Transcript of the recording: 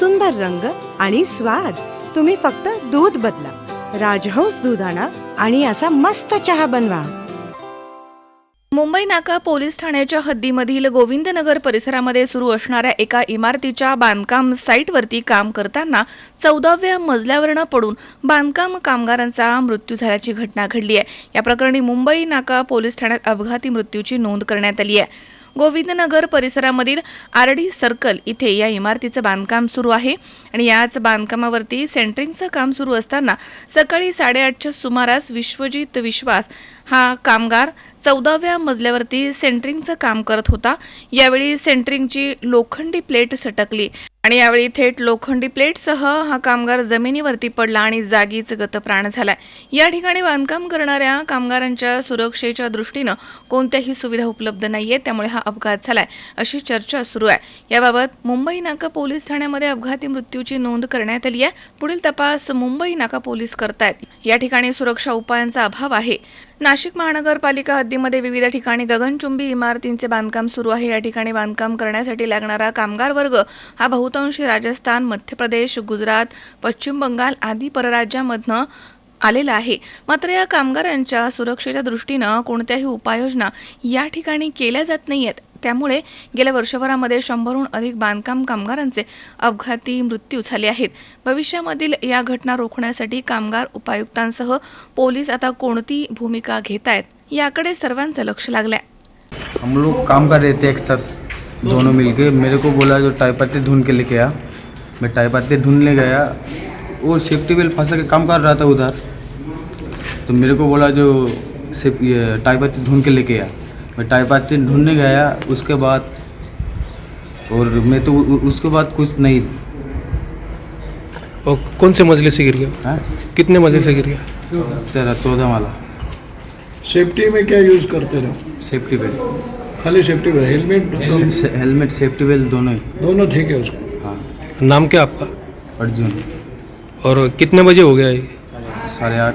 सुंदर रंग आणि स्वाद. तुम्ही फक्त दूध बदला. राजहंस दूध आणा आणि असा मस्त चहा बनवा. मुंबई नाका पोलीस ठाण्याच्या हद्दीमधील गोविंदनगर परिसरामध्ये सुरू असणाऱ्या एका इमारतीच्या बांधकाम साईटवरती काम करताना चौदाव्या मजल्यावरनं पडून बांधकाम कामगारांचा मृत्यू झाल्याची घटना घडली आहे. या प्रकरणी मुंबई नाका पोलीस ठाण्यात अपघाती मृत्यूची नोंद करण्यात आली आहे. गोविंदनगर परिसरामधील आरडी सर्कल इथे या इमारतीचं बांधकाम सुरू आहे. आणि याच बांधकामावरती सेंटरिंगचं काम सुरू असताना सकाळी साडेआठच्या सुमारास विश्वजित विश्वास हा कामगार चौदाव्या मजल्यावरती सेंटरिंगचं काम करत होता. यावेळी सेंटरिंगची लोखंडी प्लेट सटकली आणि यावेळी थेट लोखंडी प्लेटसह हा कामगार जमिनीवरती पडला आणि जागीच गतप्राण झालाय. या ठिकाणी बांधकाम करणाऱ्या कामगारांच्या सुरक्षेच्या दृष्टीनं कोणत्याही सुविधा उपलब्ध नाहीये त्यामुळे हा अपघात झालाय अशी चर्चा सुरू आहे. याबाबत मुंबई नाका पोलीस ठाण्यामध्ये अपघाती मृत्यूची नोंद करण्यात आली आहे. पुढील तपास मुंबई नाका पोलीस करतायत. या ठिकाणी सुरक्षा उपायांचा अभाव आहे. नाशिक महानगरपालिका हद्दीमध्ये विविध ठिकाणी गगनचुंबी इमारतींचे बांधकाम सुरू आहे. या ठिकाणी बांधकाम करण्यासाठी लागणारा कामगार वर्ग हा बहुतांशी राजस्थान मध्य प्रदेश गुजरात पश्चिम बंगाल आदी परराज्यामधनं आलेला आहे. मात्र या कामगारांच्या सुरक्षेच्या दृष्टीनं कोणत्याही उपाययोजना या ठिकाणी केल्या जात नाही आहेत त्यामुळे गेल्या वर्षभरामध्ये शंभरहून अधिक बांधकाम कामगारांचे अपघाती मृत्यू झाले आहेत. भविष्यामधील या घटना रोखण्यासाठी कामगार उपायुक्तांसह पोलीस आता कोणती भूमिका घेत आहेत याकडे सर्वांचं लक्ष लागलंय. हम लोग काम कर रहे थे एक साथ दोनों मिलके। मेरे को बोला जो टाई धुन ढूंढ के लेके आ मैं टाई ढूंढने गया। वो सेफ्टी बेल्ट फंसा के काम कर रहा था उधर। तो मेरे को बोला जो सेफ ये टाई पत्ती ढूंढ के लेके आ मैं टाई पत्ती ढूँढने गया उसके बाद और मैं तो उसके बाद कुछ नहीं। और कौन से मजले से गिर गया? है? कितने मजले से गिर गया? तेरह चौदह वाला सेफ्टी में क्या यूज़ करते रहो? सेफ्टी बेल्ट खाली safety belt helmet helmet safety belt दोनों ही। दोनों ठीक है उसको। हाँ। नाम क्या आपका? अर्जुन। और कितने बजे हो गया ये? साढ़े आठ।